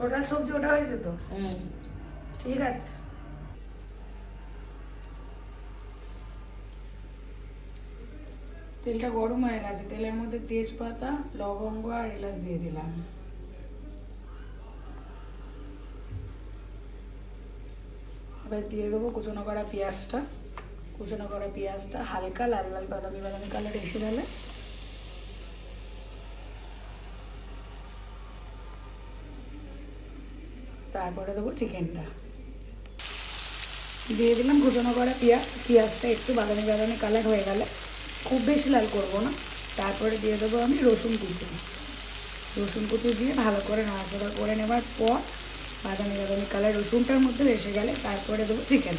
Total সবজি ওটা হয়েছে তো? হুম। ঠিক আছে। তেলটা গরম হয়ে গেছে তেলের মধ্যে তেজপাতা লবঙ্গ আর এলাচ দিয়ে দিলাম। এবার দিয়ে দেবো কুচনো করা পেঁয়াজটা। কুচনো করা পেঁয়াজটা হালকা লাল লাল বাদামি বাদামি কালার এসে গেলে। তারপরে দেবো চিকেনটা। দিয়ে দিলাম কুচনো করা পেঁয়াজ। পেঁয়াজটা একটু বাদামি বাদামি কালার হয়ে গেলে খুব বেশি লাল করব না। তারপরে দিয়ে দেবো আমি রসুন কুচি। রসুন কুচি দিয়ে ভালো করে নাড়াচাড়া করে নেবার পর বাদামি বাদামি কালার রসুনটার মধ্যে এসে গেলে তারপরে দেবো চিকেন।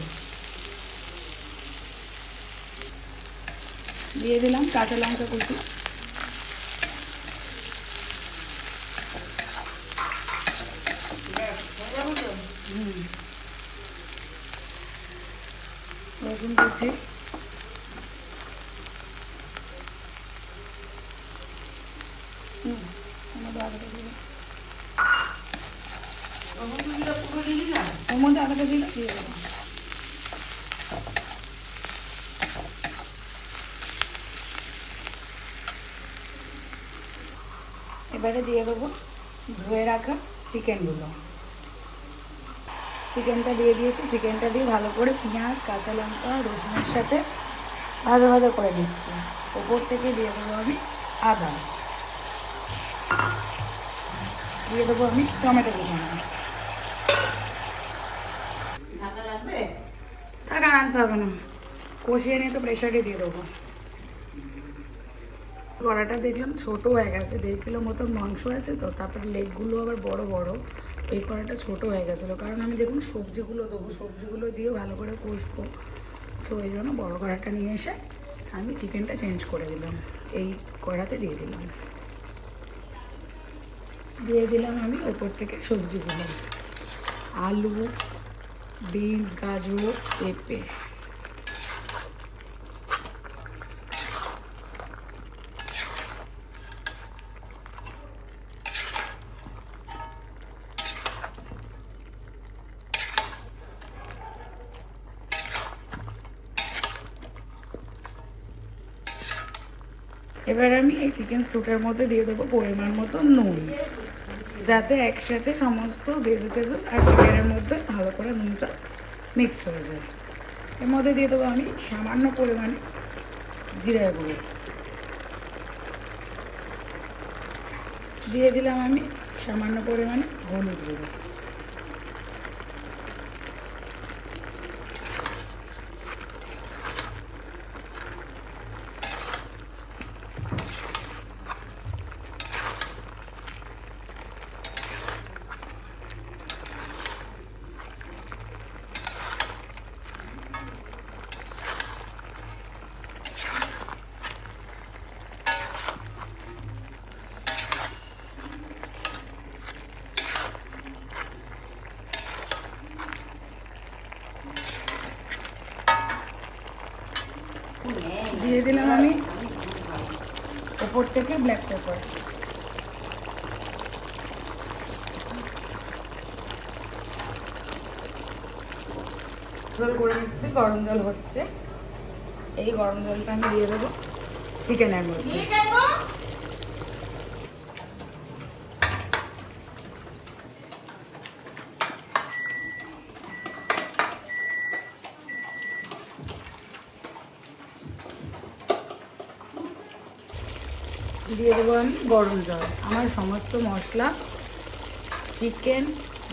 দিয়ে দিলাম কাঁচা লঙ্কা কুচি। রসুন কুচি। ওর মধ্যে আদাটা দিলে দিয়ে দেবো এবারে দিয়ে দেবো ধুয়ে রাখা চিকেনগুলো চিকেনটা দিয়ে দিয়েছি। চিকেনটা দিয়ে ভালো করে পেঁয়াজ কাঁচা লঙ্কা রসুনের সাথে ভাজা ভাজা করে দিচ্ছি। ওপর থেকে দিয়ে দেবো আমি আদা। দিয়ে দেবো আমি টমেটো কুচানো। থাক আনতে হবে না। কষিয়ে নিয়ে তো প্রেশারে দিয়ে দেবো। কড়াটা দেখলাম ছোট হয়ে গেছে। দেড় কিলো মতো মাংস আছে তো তারপর লেগগুলো আবার বড় বড়। এই কড়াটা ছোটো হয়ে গেছিল। কারণ আমি দেখুন সবজিগুলো দেবো, সবজিগুলো দিয়েও ভালো করে কষবো। সো এই জন্য বড়ো কড়াটা নিয়ে এসে আমি চিকেনটা চেঞ্জ করে দিলাম। এই কড়াতে দিয়ে দিলাম। দিয়ে দিলাম আমি ওপর থেকে সবজিগুলো। আলু, বিনস, গাজর, পেঁপে। এবার আমি এই চিকেন স্টুটের মধ্যে দিয়ে দেবো পরিমাণ মতো নুন। যাতে একসাথে সমস্ত ভেজিটেবল আর চিকেনের মধ্যে ভালো করে নুনটা মিক্সড হয়ে যায়। এর মধ্যে দিয়ে দেবো আমি সামান্য পরিমাণে জিরা গুঁড়ো। দিয়ে দিলাম আমি সামান্য পরিমাণে হলুদ গুঁড়ো। দিয়ে দিলাম আমি ওপর থেকে ব্ল্যাক পেপার জল করে নিচ্ছি, গরম জল হচ্ছে। এই গরম জলটা আমি দিয়ে দেবো। চিকেনের মধ্যে। দিয়ে দেবো আমি গরম জল। আমার সমস্ত মশলা চিকেন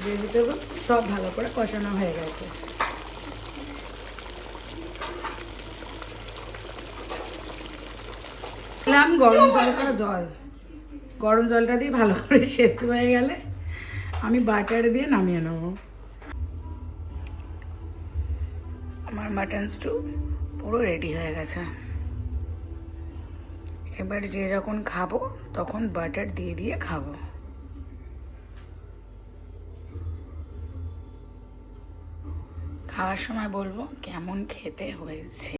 ভেজিটেবল সব ভালো করে কষানো হয়ে গেছে। দিলাম গরম জল করা জল। গরম জলটা দিয়ে ভালো করে সেদ্ধ হয়ে গেলে আমি বাটার দিয়ে নামিয়ে নেব। আমার মাটন স্টু পুরো রেডি হয়ে গেছে। এবার যে যখন খাব, তখন বাটার দিয়ে দিয়ে খাব। খাওয়ার সময় বলব, কেমন খেতে হয়েছে?